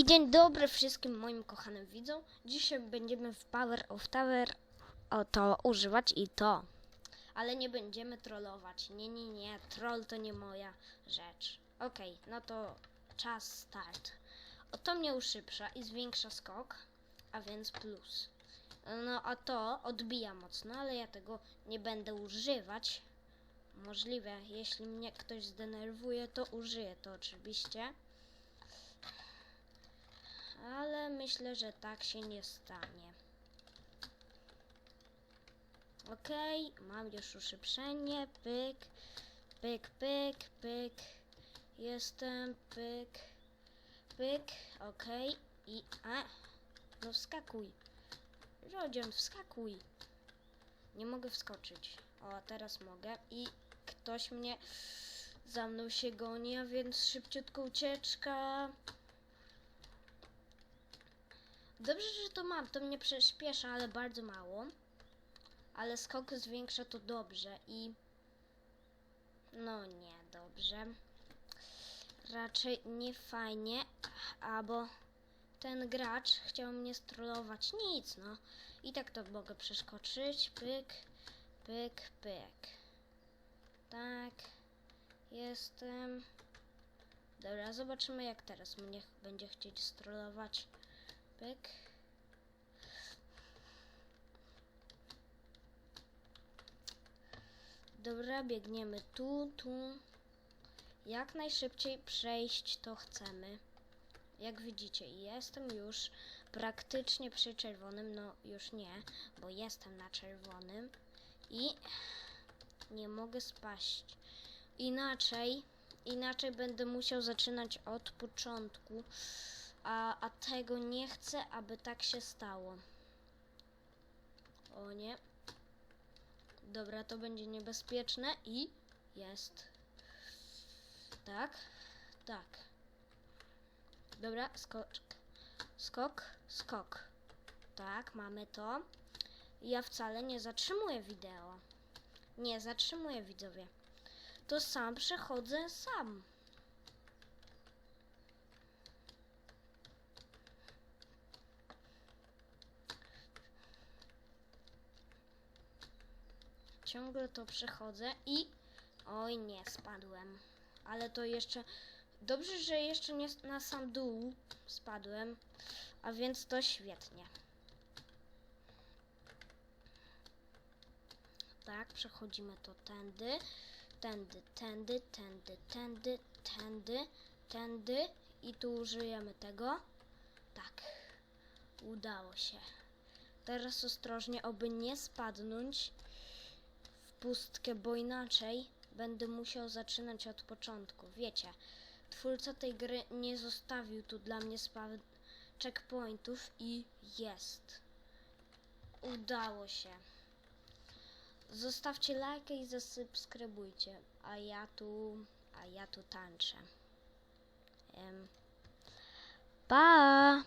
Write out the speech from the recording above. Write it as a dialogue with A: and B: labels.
A: I dzień dobry wszystkim moim kochanym widzom. Dzisiaj będziemy w Power of Tower to używać i to. Ale nie będziemy trollować. Nie, nie, nie. Troll to nie moja rzecz. Okej, no to czas start. O to mnie uszybsza i zwiększa skok, a więc plus. No a to odbija mocno, ale ja tego nie będę używać. Możliwe, jeśli mnie ktoś zdenerwuje, to użyję to oczywiście. Ale myślę, że tak się nie stanie. Okej, mam już uszyprzenie. Pyk, pyk, pyk, pyk. Jestem, pyk, pyk. Okej, i. A, no wskakuj. Rodzion, wskakuj. Nie mogę wskoczyć. O, teraz mogę. I ktoś mnie za mną się goni, a więc szybciutko ucieczka. Dobrze, że to mam, to mnie przyspiesza, ale bardzo mało. Ale skok zwiększa to dobrze i... No nie, dobrze. Raczej nie fajnie, albo ten gracz chciał mnie strollować. Nic, no. I tak to mogę przeskoczyć. Pyk, pyk, pyk. Tak. Jestem. Dobra, zobaczymy jak teraz mnie będzie chcieć strollować. Pyk. Dobra, biegniemy tu, tu. Jak najszybciej przejść to chcemy. Jak widzicie, jestem już praktycznie przy czerwonym. No, już nie, bo jestem na czerwonym. I nie mogę spaść. Inaczej, inaczej będę musiał zaczynać od początku. A, a tego nie chcę, aby tak się stało. O nie. Dobra, to będzie niebezpieczne i jest. Tak, tak. Dobra, skok, skok, skok. Tak, mamy to. Ja wcale nie zatrzymuję wideo. Nie zatrzymuję widzowie. To sam przechodzę sam. Ciągle to przechodzę i. Oj, nie, spadłem. Ale to jeszcze. Dobrze, że jeszcze nie na sam dół spadłem. A więc to świetnie. Tak, przechodzimy to tędy. Tędy, tędy, tędy, tędy, tędy, tędy. I tu użyjemy tego. Tak. Udało się. Teraz ostrożnie, oby nie spadnąć pustkę, bo inaczej będę musiał zaczynać od początku. Wiecie, twórca tej gry nie zostawił tu dla mnie spawn checkpointów i jest. Udało się. Zostawcie lajkę i zasubskrybujcie, a ja tu, a ja tu tańczę. Em, pa!